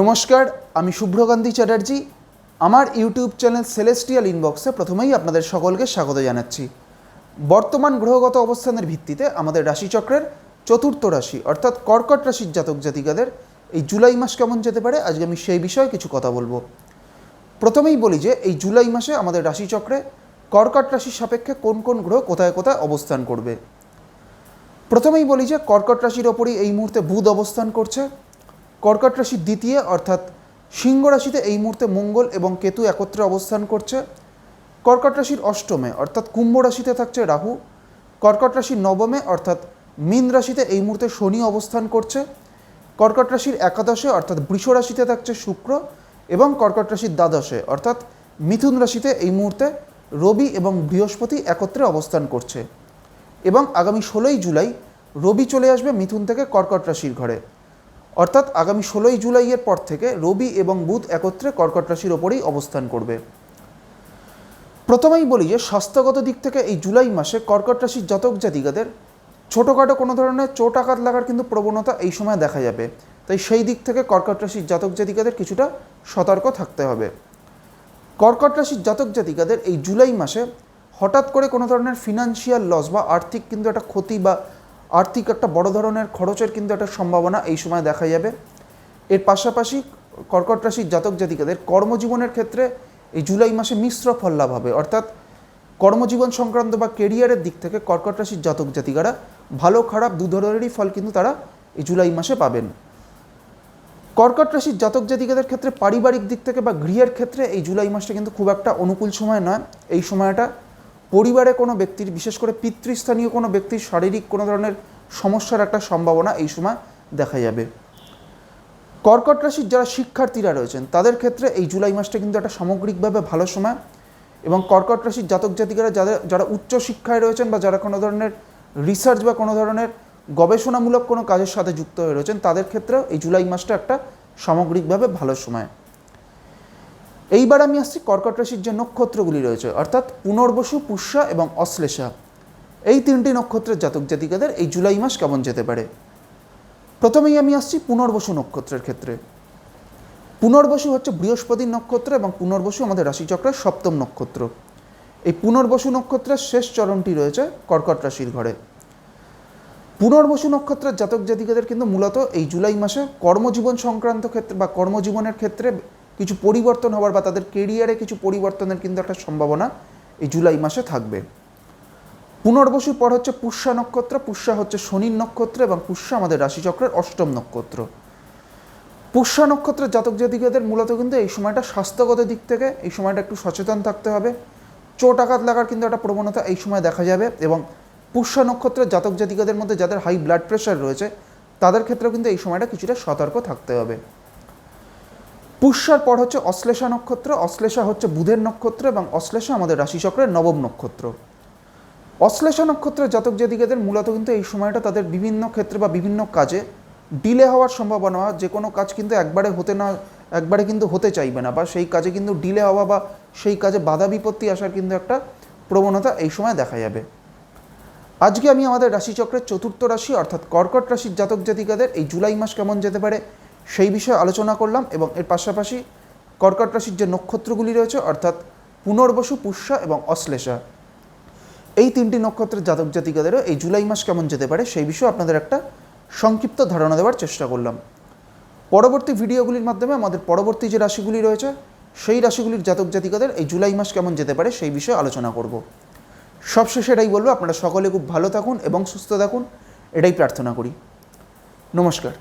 নমস্কার, আমি শুভ্রকান্তি চ্যাটার্জি। আমার ইউটিউব চ্যানেল সেলেস্টিয়াল ইনবক্সে প্রথমেই আপনাদের সকলকে স্বাগত জানাচ্ছি। বর্তমান গ্রহগত অবস্থানের ভিত্তিতে আমাদের রাশিচক্রের চতুর্থ রাশি, অর্থাৎ কর্কট রাশির জাতক জাতিকাদের এই জুলাই মাস কেমন যেতে পারে, আজকে আমি সেই বিষয়ে কিছু কথা বলব। প্রথমেই বলি যে, এই জুলাই মাসে আমাদের রাশিচক্রে কর্কট রাশির সাপেক্ষে কোন কোন গ্রহ কোথায় কোথায় অবস্থান করবে। প্রথমেই বলি যে, কর্কট রাশির ওপরই এই মুহূর্তে বুধ অবস্থান করছে। কর্কট রাশির দ্বিতীয়, অর্থাৎ সিংহ রাশিতে এই মুহূর্তে মঙ্গল এবং কেতু একত্রে অবস্থান করছে। কর্কট রাশির অষ্টমে, অর্থাৎ কুম্ভ রাশিতে থাকছে রাহু। কর্কট রাশির নবমে, অর্থাৎ মীন রাশিতে এই মুহূর্তে শনি অবস্থান করছে। কর্কট রাশির একাদশে, অর্থাৎ বৃষ রাশিতে থাকছে শুক্র এবং কর্কট রাশির দ্বাদশে, অর্থাৎ মিথুন রাশিতে এই মুহূর্তে রবি এবং বৃহস্পতি একত্রে অবস্থান করছে। এবং আগামী ষোলোই জুলাই রবি চলে আসবে মিথুন থেকে কর্কট রাশির ঘরে। অর্থাৎ আগামী ষোলোই জুলাইয়ের পর থেকে রবি এবং বুধ একত্রে কর্কট রাশির ওপরেই অবস্থান করবে। প্রথমেই বলি যে, স্বাস্থ্যগত দিক থেকে এই জুলাই মাসে কর্কট রাশির জাতক জাতিকাদের ছোটোখাটো কোনো ধরনের চোট আঘাত লাগার কিন্তু প্রবণতা এই সময় দেখা যাবে। তাই সেই দিক থেকে কর্কট রাশির জাতক জাতিকাদের কিছুটা সতর্ক থাকতে হবে। কর্কট রাশির জাতক জাতিকাদের এই জুলাই মাসে হঠাৎ করে কোনো ধরনের ফিনান্সিয়াল লস বা আর্থিক কিন্তু একটা ক্ষতি বা আর্থিক একটা বড় ধরনের খরচের কিন্তু একটা সম্ভাবনা এই সময় দেখা যাবে। এর পাশাপাশি কর্কট রাশির জাতক জাতিকাদের কর্মজীবনের ক্ষেত্রে এই জুলাই মাসে মিশ্র ফল লাভ হবে। অর্থাৎ কর্মজীবন সংক্রান্ত বা কেরিয়ারের দিক থেকে কর্কট রাশির জাতক জাতিকারা ভালো খারাপ দু ধরনেরই ফল কিন্তু তারা এই জুলাই মাসে পাবেন। কর্কট রাশির জাতক জাতিকাদের ক্ষেত্রে পারিবারিক দিক থেকে বা গৃহের ক্ষেত্রে এই জুলাই মাসটা কিন্তু খুব একটা অনুকূল সময় নয়। এই সময়টা পরিবারে কোনো ব্যক্তির, বিশেষ করে পিতৃস্থানীয় কোনো ব্যক্তির শারীরিক কোনো ধরনের সমস্যার একটা সম্ভাবনা এই সময় দেখা যাবে। কর্কট রাশির যারা শিক্ষার্থীরা রয়েছেন, তাদের ক্ষেত্রে এই জুলাই মাসটা কিন্তু একটা সামগ্রিকভাবে ভালো সময় এবং কর্কট রাশির জাতক জাতিকারা যাদের, যারা উচ্চ শিক্ষায় রয়েছেন বা যারা কোনো ধরনের রিসার্চ বা কোনো ধরনের গবেষণামূলক কোনো কাজের সাথে যুক্ত হয়ে রয়েছেন, তাদের ক্ষেত্রেও এই জুলাই মাসটা একটা সামগ্রিকভাবে ভালো সময়। এইবার আমি আসছি কর্কট রাশির যে নক্ষত্রগুলি রয়েছে, অর্থাৎ পুনর্বসু, পুষ্যা এবং অশ্লেষা। এই তিনটি নক্ষত্রের জাতক জাতিকাদের এই জুলাই মাস কেমন যেতে পারে? প্রথমেই আমি আসছি পুনর্বসু নক্ষত্রের ক্ষেত্রে। পুনর্বসু হচ্ছে বৃহস্পতির নক্ষত্র এবং পুনর্বসু আমাদের রাশিচক্রের সপ্তম নক্ষত্র। এই পুনর্বসু নক্ষত্রের শেষ চরণটি রয়েছে কর্কট রাশির ঘরে। পুনর্বসু নক্ষত্রের জাতক জাতিকাদের কিন্তু মূলত এই জুলাই মাসে কর্মজীবন সংক্রান্ত ক্ষেত্রে বা কর্মজীবনের ক্ষেত্রে কিছু পরিবর্তন হওয়ার বা তাদের কেরিয়ারে কিছু পরিবর্তনের কিন্তু একটা সম্ভাবনা এই জুলাই মাসে থাকবে। পুনর্বসুর পর হচ্ছে পুষ্যা নক্ষত্র, পুষ্যা হচ্ছে শনির নক্ষত্র এবং পুষ্যা আমাদের রাশিচক্রের অষ্টম নক্ষত্র। পুষ্যা নক্ষত্রের জাতক জাতিকাদের মূলত কিন্তু এই সময়টা স্বাস্থ্যগত দিক থেকে এই সময়টা একটু সচেতন থাকতে হবে। চোট আঘাত লাগার কিন্তু একটা প্রবণতা এই সময় দেখা যাবে এবং পুষ্যা নক্ষত্রের জাতক জাতিকাদের মধ্যে যাদের হাই ব্লাড প্রেশার রয়েছে, তাদের ক্ষেত্রেও কিন্তু এই সময়টা কিছুটা সতর্ক থাকতে হবে। পুষ্যার পর হচ্ছে অশ্লেষা নক্ষত্র, অশ্লেষা হচ্ছে বুধের নক্ষত্র এবং অশ্লেষা আমাদের রাশিচক্রের নবম নক্ষত্র। অশ্লেষা নক্ষত্রের জাতক জাতিকাদের মূলত কিন্তু এই সময়টা তাদের বিভিন্ন ক্ষেত্রে বা বিভিন্ন কাজে ডিলে হওয়ার সম্ভাবনা, যে কোনো কাজ কিন্তু একবারে হতে না, একবারে কিন্তু হতে চাইবে না বা সেই কাজে কিন্তু ডিলে হওয়া বা সেই কাজে বাধা বিপত্তি আসার কিন্তু একটা প্রবণতা এই সময় দেখা যাবে। আজকে আমি আমাদের রাশিচক্রের চতুর্থ রাশি অর্থাৎ কর্কট রাশির জাতক জাতিকাদের এই জুলাই মাস কেমন যেতে পারে সেই বিষয়ে আলোচনা করলাম এবং এর পাশাপাশি কর্কট রাশির যে নক্ষত্রগুলি রয়েছে, অর্থাৎ পুনর্বসু, পুষ্যা এবং অশ্লেষা, এই তিনটি নক্ষত্রের জাতক জাতিকাদেরও এই জুলাই মাস কেমন যেতে পারে সেই বিষয়ে আপনাদের একটা সংক্ষিপ্ত ধারণা দেওয়ার চেষ্টা করলাম। পরবর্তী ভিডিওগুলির মাধ্যমে আমাদের পরবর্তী যে রাশিগুলি রয়েছে, সেই রাশিগুলির জাতক জাতিকাদের এই জুলাই মাস কেমন যেতে পারে সেই বিষয়ে আলোচনা করব। সবশেষে এটাই বলব, আপনারা সকলে খুব ভালো থাকুন এবং সুস্থ থাকুন, এটাই প্রার্থনা করি। নমস্কার।